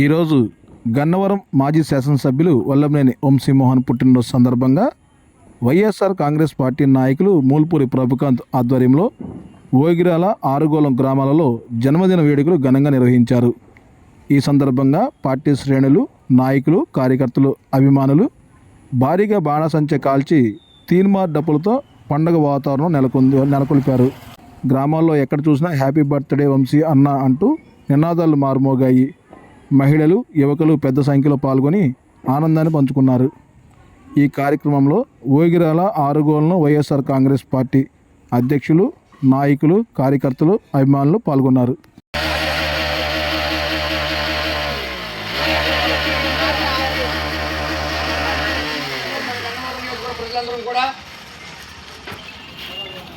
ఈరోజు గన్నవరం మాజీ శాసనసభ్యులు వల్లభనేని వంశీమోహన్ పుట్టినరోజు సందర్భంగా వైఎస్ఆర్ కాంగ్రెస్ పార్టీ నాయకులు మూల్పూరి ప్రభుకాంత్ ఆధ్వర్యంలో ఓగిరాల ఆరుగోళం గ్రామాలలో జన్మదిన వేడుకలు ఘనంగా నిర్వహించారు. ఈ సందర్భంగా పార్టీ శ్రేణులు నాయకులు కార్యకర్తలు అభిమానులు భారీగా బాణసంచె కాల్చి తీన్మార్ డప్పులతో పండగ వాతావరణం నెలకొంది నెలకొల్పారు. గ్రామాల్లో ఎక్కడ చూసినా హ్యాపీ బర్త్డే వంశీ అన్న అంటూ నినాదాలు మారుమోగాయి. మహిళలు యువకులు పెద్ద సంఖ్యలో పాల్గొని ఆనందాన్ని పంచుకున్నారు. ఈ కార్యక్రమంలో ఓగిరాల ఆరుగోలను వైఎస్ఆర్ కాంగ్రెస్ పార్టీ అధ్యక్షులు నాయకులు కార్యకర్తలు అభిమానులు పాల్గొన్నారు.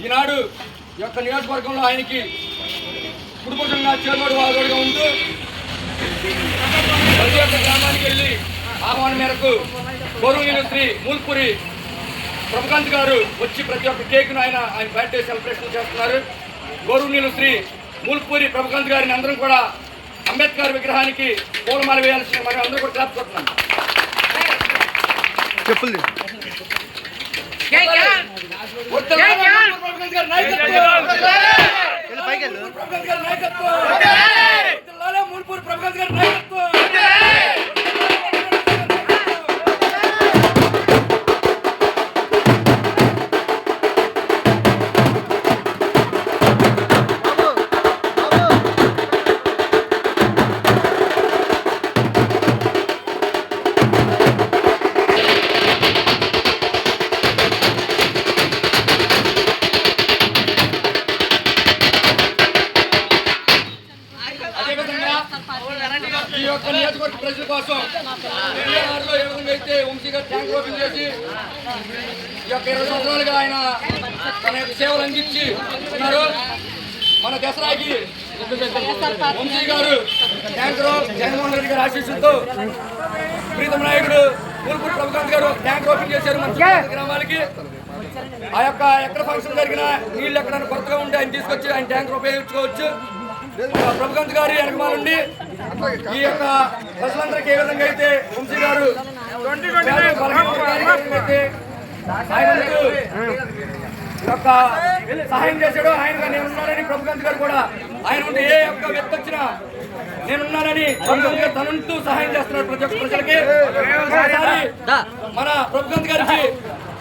ఈనాడు యొక్క నియోజకవర్గంలో ఆయనకి కుటుంబంగా చేదోడు వాదోడుగా ఉంటూ ప్రతి ఒక్క గ్రామానికి వెళ్ళి ఆహ్వానం మేరకు గౌరవనీయులు శ్రీ మూల్పూరి ప్రభుకాంత్ గారు వచ్చి ప్రతి ఒక్క కేక్ను ఆయన ఆయన బర్త్డే సెలబ్రేషన్ చేస్తున్నారు. గౌరవనీయులు శ్రీ మూల్పూరి ప్రభుకాంత్ గారిని అందరం కూడా అంబేద్కర్ విగ్రహానికి పూలమాల వేయాల్సిన మనం అందరూ కూడా చెప్పులు ప్రభుకాంత్ గారి నాయకత్వం. మూల్పూరి ప్రభుకాంత్ గారి నాయకత్వం ఎన్టీఆర్లో ఏ విధంగా అయితే వంశీ గారు ట్యాంక్ ఓపెన్ చేసి ఈ యొక్క ఇరవై సంవత్సరాలుగా ఆయన తన యొక్క సేవలు అందించి ఉన్నారు. మన దసరాకి వంశీ గారు ట్యాంకర్ జగన్మోహన్ రెడ్డి గారి ఆశీస్సులతో ప్రీతం నాయకుడు పూర్పూర్ ప్రభుకాంత్ గారు ట్యాంక్ ఓపెన్ చేశారు మన గ్రామాలకి. ఆ యొక్క ఎక్కడ ఫంక్షన్ జరిగినా నీళ్ళు ఎక్కడైనా కొత్తగా ఉంటే ఆయన తీసుకొచ్చి ఆయన ట్యాంకర్ ఉపయోగించుకోవచ్చు. ప్రభుకాంత్ గారి వెనకమాలండి ఈ యొక్క ప్రజలందరికీ ఏ విధంగా అయితే వంశీ గారు యొక్క సహాయం చేశాడు ఆయన నేనున్నానని ప్రభుకాంత్ గారు కూడా ఆయన ఉంటే ఏ యొక్క వ్యక్తి వచ్చినా నేనున్నానని ప్రభుకాంత్ గారు తనంటూ సహాయం చేస్తున్నారు ప్రతి ఒక్క ప్రజలకి. మన ప్రభుకాంత్ గారికి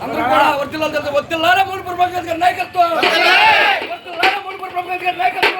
అందరూ కూడా వర్తిల్లాలి తెలుసు వర్తిల్లాలే మూడు ప్రభుకాంత్ గారి నాయకత్వం. వర్తిల్లారా మూడు ప్రభుకాంత్ గారి నాయకత్వం.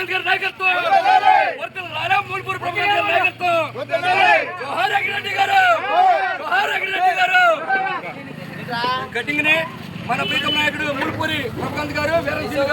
ప్రభుకాంత్ గారి నాయకత్వం. వర్ధిల్లాలే మూలపూరి ప్రభుకాంత్ గారి నాయకత్వం. జోహార్ అగిరెడ్డి గారు! జోహార్ అగిరెడ్డి గారు! కటింగ్ని మన ప్రీతం నాయకుడు మూలపూరి ప్రభుకాంత్ గారు వీరంశీల్